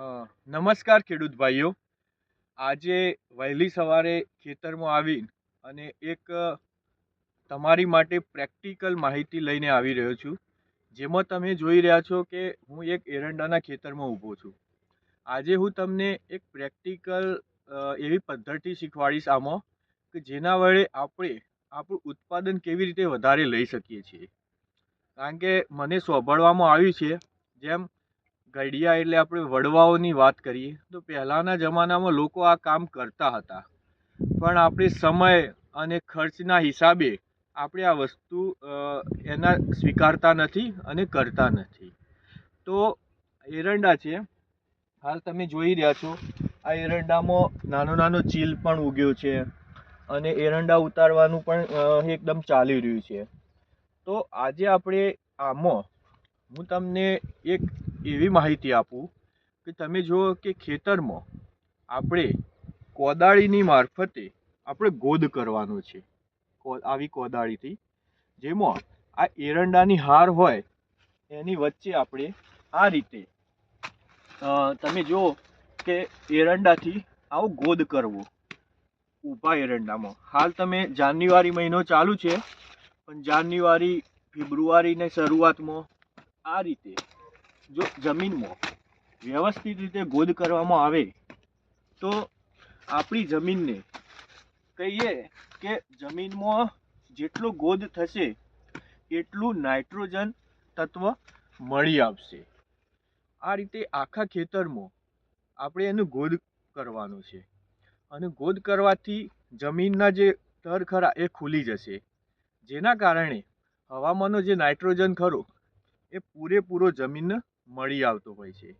નમસ્કાર ખેડૂત ભાઈઓ. આજે વહેલી સવારે ખેતરમાં આવી અને એક તમારી માટે પ્રેક્ટિકલ માહિતી લઈને આવી રહ્યો છું. જેમાં તમે જોઈ રહ્યા છો કે હું એક એરંડાના ખેતરમાં ઊભો છું. આજે હું તમને એક પ્રેક્ટિકલ એવી પદ્ધતિ શીખવાડીશ આમાં કે જેના વડે આપણે આપણું ઉત્પાદન કેવી રીતે વધારે લઈ શકીએ છીએ. કારણ કે મને સાંભળવામાં આવ્યું છે, જેમ ઘડિયા એટલે આપણે વડવાઓની વાત કરીએ, તો પહેલાંના જમાનામાં લોકો આ કામ કરતા હતા. પણ આપણે સમય અને ખર્ચના હિસાબે આપણે આ વસ્તુ એના સ્વીકારતા નથી અને કરતા નથી. તો એરંડા છે. હાલ તમે જોઈ રહ્યા છો, આ એરંડામાં નાનો નાનો ચીલ પણ ઉગ્યો છે અને એરંડા ઉતારવાનું પણ એકદમ ચાલી રહ્યું છે. તો આજે આપણે આમાં હું તમને એક એવી માહિતી આપું કે તમે જુઓ કે ખેતરમાં આપણે કોદાળીની મારફતે આપણે ગોદ કરવાનો છે. આવી કોદાળીથી. જેમાં આ એરંડાની હાર હોય, એની વચ્ચે આપણે આ રીતે તમે જુઓ કે એરંડાથી આવો ગોદ કરવો. ઊભા એરંડામાં. હાલ તમે જાન્યુઆરી મહિનો ચાલુ છે, પણ જાન્યુઆરી, ફેબ્રુઆરીની શરૂઆતમાં આ રીતે જો જમીનમાં વ્યવસ્થિત રીતે ગોદ કરવામાં આવે, તો આપણી જમીનને કહીએ કે જમીનમાં જેટલો ગોદ થશે, એટલું નાઇટ્રોજન તત્વ મળી આવશે. આ રીતે આખા ખેતરમાં આપણે એનું ગોદ કરવાનું છે. અને ગોદ કરવાથી જમીનના જે તર ખરા એ ખુલી જશે. જેના કારણે હવામાનનો જે નાઇટ્રોજન ખરો, એ પૂરેપૂરો જમીનને મળી આવતો હોય છે.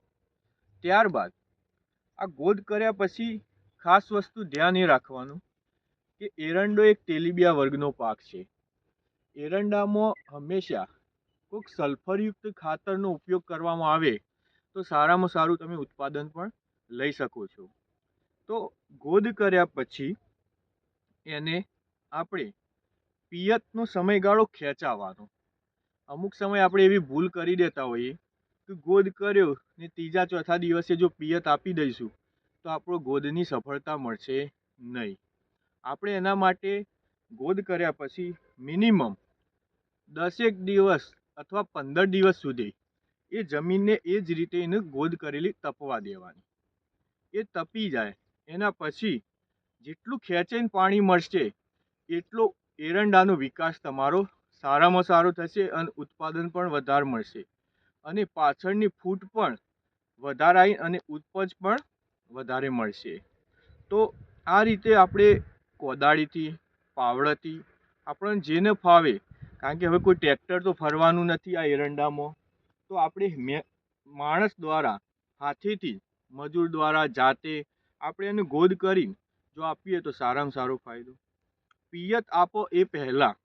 ત્યારબાદ આ ગોદ કર્યા પછી ખાસ વસ્તુ ધ્યાન એ રાખવાનું કે એરંડો એક તેલીબિયા વર્ગનો પાક છે. એરંડામાં હંમેશા કોઈક સલ્ફરયુક્ત ખાતરનો ઉપયોગ કરવામાં આવે તો સારામાં સારું તમે ઉત્પાદન પણ લઈ શકો છો. તો ગોદ કર્યા પછી એને આપણે પિયતનો સમયગાળો ખેંચાવાનો. અમુક સમય આપણે એવી ભૂલ કરી દેતા હોઈએ ગોદ કર્યો ને ત્રીજા ચોથા દિવસે જો પિયત આપી દઈશું, તો આપણો ગોદની સફળતા મળશે નહીં. આપણે એના માટે ગોદ કર્યા પછી મિનિમમ દસેક દિવસ અથવા પંદર દિવસ સુધી એ જમીનને એ જ રીતે એને ગોદ કરેલી તપવા દેવાની. એ તપી જાય, એના પછી જેટલું ખેંચાઈને પાણી મળશે, એટલો એરંડાનો વિકાસ તમારો સારામાં સારો થશે અને ઉત્પાદન પણ વધારે મળશે. અને પાછળની ફૂટ પણ વધારાઈ અને ઉપજ પણ વધારે મળશે. તો આ રીતે આપણે કોદાળીથી પાવડાથી આપણને જેને ફાવે, કારણ કે હવે કોઈ ટ્રેક્ટર તો ફરવાનું નથી આ એરંડામાં, તો આપણે મે, માણસ દ્વારા, હાથેથી, મજૂર દ્વારા, જાતે આપણે એને ગોદ કરી જો આપીએ તો સારામાં સારો ફાયદો. પિયત આપો એ પહેલાં.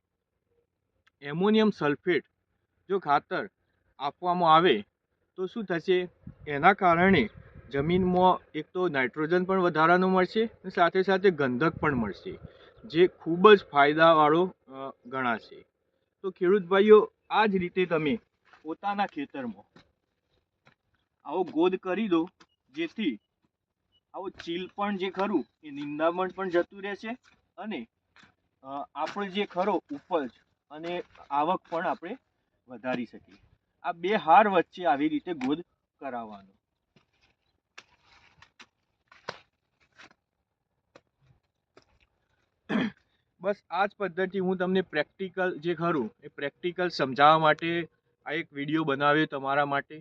એમોનિયમ સલ્ફેટ જો ખાતર આપવામાં આવે, તો શું થશે? એના કારણે જમીનમાં એક તો નાઇટ્રોજન પણ વધારાનું મળશે અને સાથે સાથે ગંધક પણ મળશે, જે ખૂબ જ ફાયદાવાળો ગણાશે. તો ખેડૂત ભાઈઓ આ જ રીતે તમે પોતાના ખેતરમાં આવો ગોદ કરી દો, જેથી આવો ચીલ પણ જે ખરું એ નિંદામણ પણ જતું રહેશે અને આપણો જે ખરો ઉપજ અને આવક પણ આપણે વધારી શકીએ. આ બે હાર વચ્ચે આવી રીતે ગોદ કરાવવાનો. બસ આ જ પદ્ધતિ હું તમને પ્રેક્ટિકલ જે ખરું એ પ્રેક્ટિકલ સમજાવવા માટે આ એક વીડિયો બનાવ્યો તમારા માટે.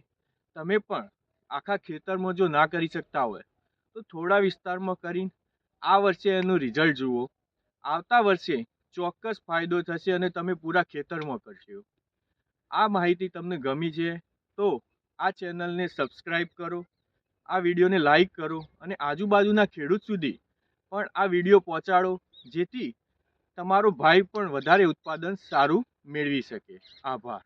તમે પણ આખા ખેતરમાં જો ના કરી શકતા હોય, તો થોડા વિસ્તારમાં કરીને આ વર્ષે એનું રિઝલ્ટ જુઓ. આવતા વર્ષે ચોક્કસ ફાયદો થશે અને તમે પૂરા ખેતરમાં કરશો. આ માહિતી તમને ગમી છે તો આ ચેનલને સબસ્ક્રાઈબ કરો, આ વિડીયોને લાઈક કરો અને આજુબાજુના ખેડૂત સુધી પણ આ વીડિયો પહોંચાડો, જેથી તમારો ભાઈ પણ વધારે ઉત્પાદન સારું મેળવી શકે. આભાર.